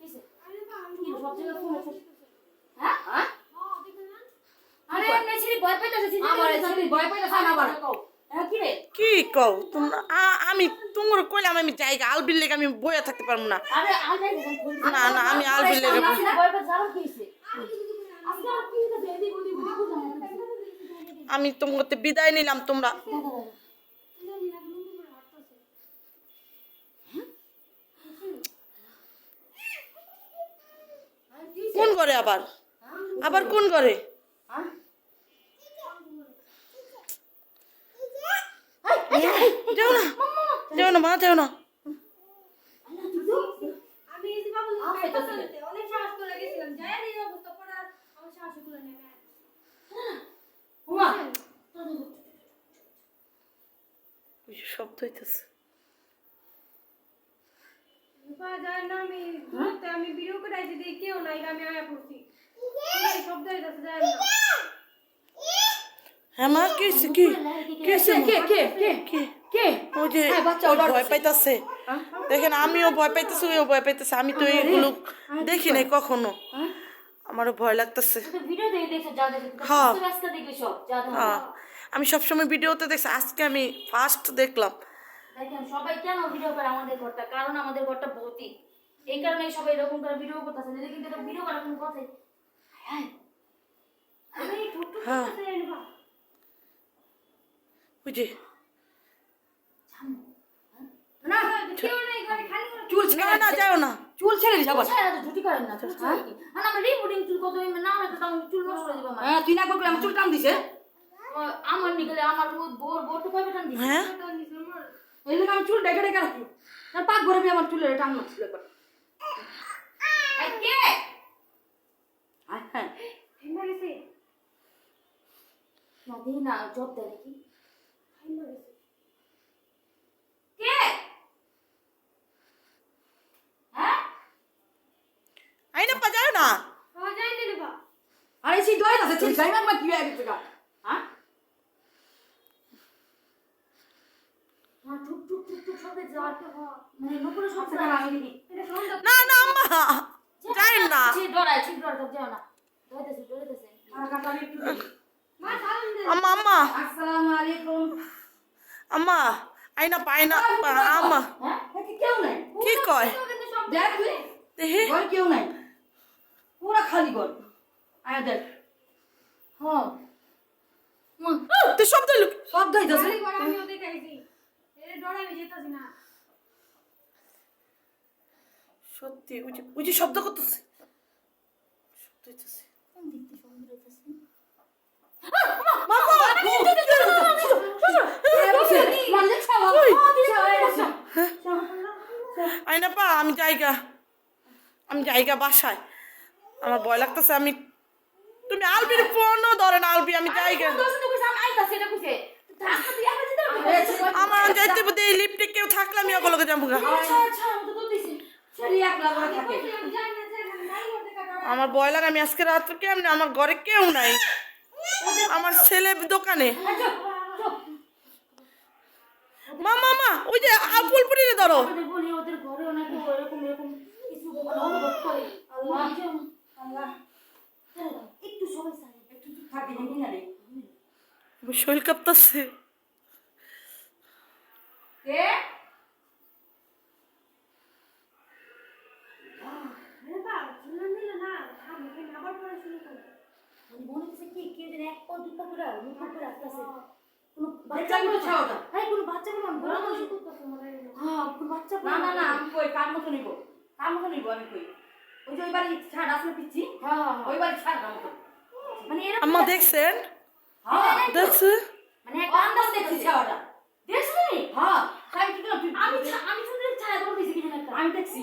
কি? হ্যাঁ? হ্যাঁ? হ্যাঁ, কি রে? কি কও তোমরা আমি তোমার কইলাম আমি জায়গা আলবির লেগে আমি বইয়া থাকতে পারব না। না না আমি আলবির লেগে। আমি তোমাকে বিদায় নিলাম তোমরা কোন ঘরে আবার? আবার কোন হ্যাঁ? যাও না যাও না। মা যাও না করে করে শব্দ হইতেছে। যায় না আমি ঘুরতে আমি ভিডিও করে আইছি দেখি কেউ নাই আমি আয়া পড়ছি। এই শব্দ হইতাছে যায় না। হ্যাঁ মা কি কি? কি হয়েছে কে কে কে কে? ওই যে হ্যাঁ, বাচ্চা ওই ওর ভয় পাইতাছে। দেখেন আমিও ভয় পাইতেছি ওইও ভয় পাইতেছে। আমি তো এইগুলো দেখি নাই কখনো। আমারও ভয় লাগতেছে। তো হ্যাঁ। হ্যাঁ। আমি সবসময় ভিডিওতে দেখছি আজকে আমি ফার্স্ট দেখলাম। দেখেন সবাই কেন ভিডিও করে আমাদের ঘরটা? কারণ আমাদের ঘরটা ভৌতিক। এই কারণে সবাই এরকম করে ভিডিও করতেছে। নাহলে কিন্তু এটা ভিডিও করার কোনো কথাই আমি না চুল ছেড়ে না যাও না। চুল ছেড়ে আবার। করেন না আর আমার রিপোর্টিং চুল কত না চুল নষ্ট হ্যাঁ তুই না করবি আমার চুল টান দিছে আমার নিগলে আমার বোর বোর তো টান দিছে হ্যাঁ। এই জন্য আমি চুল ডেকে ডেকে রাখি তার পাক ঘরে বি আমার চুলের টান মারছিল একবার এই কে? হ্যাঁ হ্যাঁ। হেমা গেছে। না দেই না জব দেয় নাকি? হেমা গেছে। কে? হ্যাঁ? আইনা পা যাও না। পাওয়া যায় না রূপা আর এই সেই দয় আছে ঠিক যাই না কি হয়ে গেছে গা? হ্যাঁ না টুক টুক টুক টুক শব্দে যাওয়ার মানে নুপুরে শব্দ আচ্ছা, আমি দিদি এটা সন্ধ্যা না না আম্মা যাই না ঠিক ডরাই ঠিক ডরাই যাও না ডরাইতেছে ডরাইতেছে আর কাটা আমি একটু দেখি। মা সালাম দে। আম্মা আম্মা। আসসালামু আলাইকুম। আম্মা আইনা পাই না আম্মা। হ্যাঁ? কি কেউ নাই? কি কয়? দেখ তুই। দেখি? ঘর কেউ নাই। পুরা খালি ঘর। আয়া দেখ। হ্যাঁ মা শব্দ? শব্দ হইতাছে। সত্যি ওই যে ওই যে শব্দ করতেছে। শব্দ হইতেছে। আইনা পা আমি জায়গা আমি জায়গা বাসায়। আমার ভয় লাগতেছে আমি তুমি আলবির ফোনও ধরে না আলবি আমি জায়গা দোস্ত তো কইছে আমি আইতাছি এটা কইছে ধাক্কা দিয়ে আমরা যেতে পারব আমার যাইতে বুঝে এই লিফটে কেউ থাকলে আমি ওগুলোকে যাব আমার ভয় লাগে আমি আজকে রাত্রে কেমনে আমার ঘরে কেউ নাই। আমার ছেলে দোকানে। মা মা মা ওই যে ধরো। না রে আমার শরীর কাঁপতাছে কে রূপা শুনলাম দিল না আমি কেন আবার পড়া শুরু করব মনে হচ্ছে কি কি যেন এক পা দুই পা করে মুখ করে আসতেছে। কোনো বাচ্চা গুলো ছাওটা হ্যাঁ কোনো বাচ্চা কোনো বড় বড় মানুষ মানুষ করতেছে মনে হ্যাঁ কোনো বাচ্চা না না না আমি কই কার মতো নিব? কার মতো নিব আমি কই? ওই যে ছাড় আসলে পিচ্ছি হ্যাঁ হ্যাঁ ওই ছাড় কার মানে এরকম আম্মা দেখছেন? হ্যাঁ। দেখছে মানে একটা আন্দাজ দেখছি ছাওয়াটা। দেখছ? তুমি হ্যাঁ। আমি আমি শুনলে ছায়া দৌড় দিয়েছি কিছু একটা আমি দেখছি